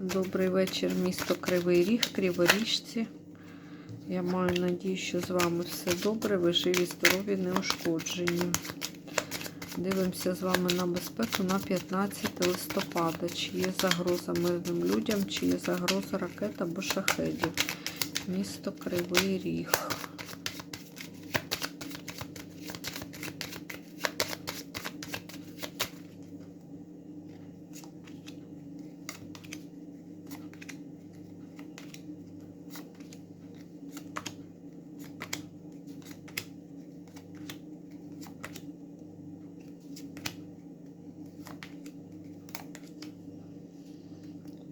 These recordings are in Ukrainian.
Добрий вечір, місто Кривий Ріг, Криворіжці. Я маю надію, що з вами все добре, ви живі, здорові, неушкоджені. Дивимося з вами на безпеку на 15 листопада. Чи є загроза мирним людям, чи є загроза ракет або шахедів. Місто Кривий Ріг.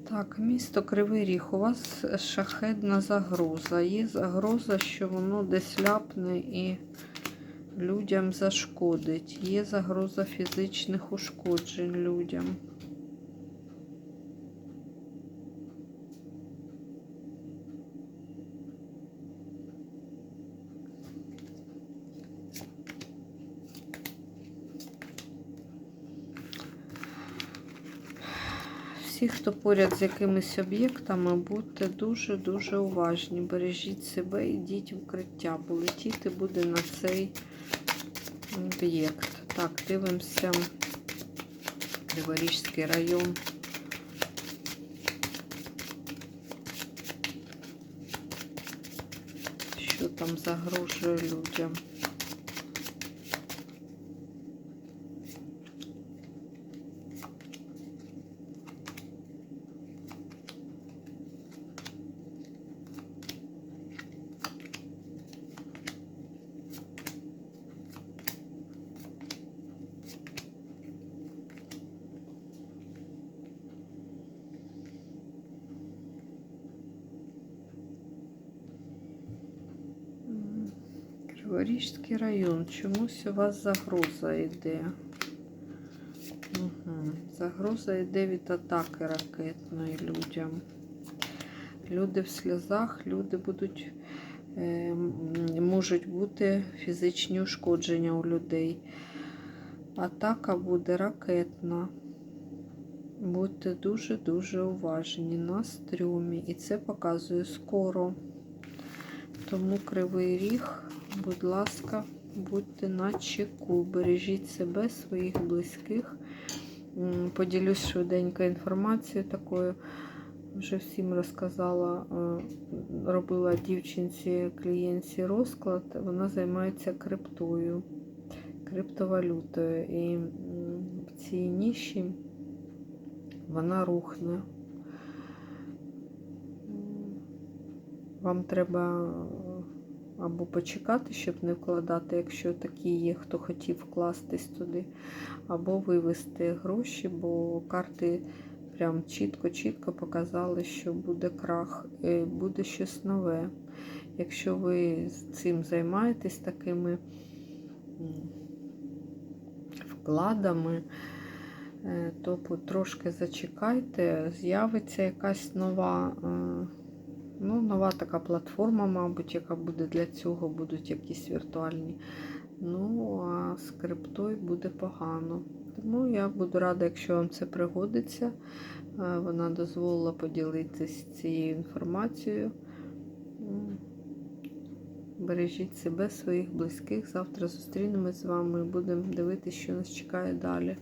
Так, місто Кривий Ріг. У вас шахедна загроза. Є загроза, що воно десь ляпне і людям зашкодить. Є загроза фізичних ушкоджень людям. Всі, хто поряд з якимись об'єктами, будьте дуже-дуже уважні. Бережіть себе, йдіть в укриття, бо летіти буде на цей об'єкт. Так, дивимося Криворіжський район. Що там загрожує людям? Криворіжський район. Чомусь у вас загроза йде. Угу. Загроза йде від атаки ракетної людям. Люди в сльозах, люди будуть, е, можуть бути фізичні ушкодження у людей. Атака буде ракетна. Будьте дуже-дуже уважні на стрьомі. І це показує скоро. Тому кривий ріг, будь ласка, будьте на чеку, бережіть себе, своїх близьких. Поділюсь швиденько інформацією такою. Вже всім розказала, робила дівчинці клієнтці розклад, вона займається криптою, криптовалютою. І в цій ніші вона рухне. Вам треба або почекати, щоб не вкладати, якщо такі є, хто хотів вкластись туди, або вивести гроші, бо карти прям чітко-чітко показали, що буде крах, буде щось нове. Якщо ви цим займаєтесь такими вкладами, то трошки зачекайте, з'явиться якась нова. Ну, нова така платформа, мабуть, яка буде для цього, будуть якісь віртуальні. Ну, а з криптою буде погано. Тому я буду рада, якщо вам це пригодиться. Вона дозволила поділитися цією інформацією. Бережіть себе, своїх близьких. Завтра зустрінемось з вами і будемо дивитися, що нас чекає далі.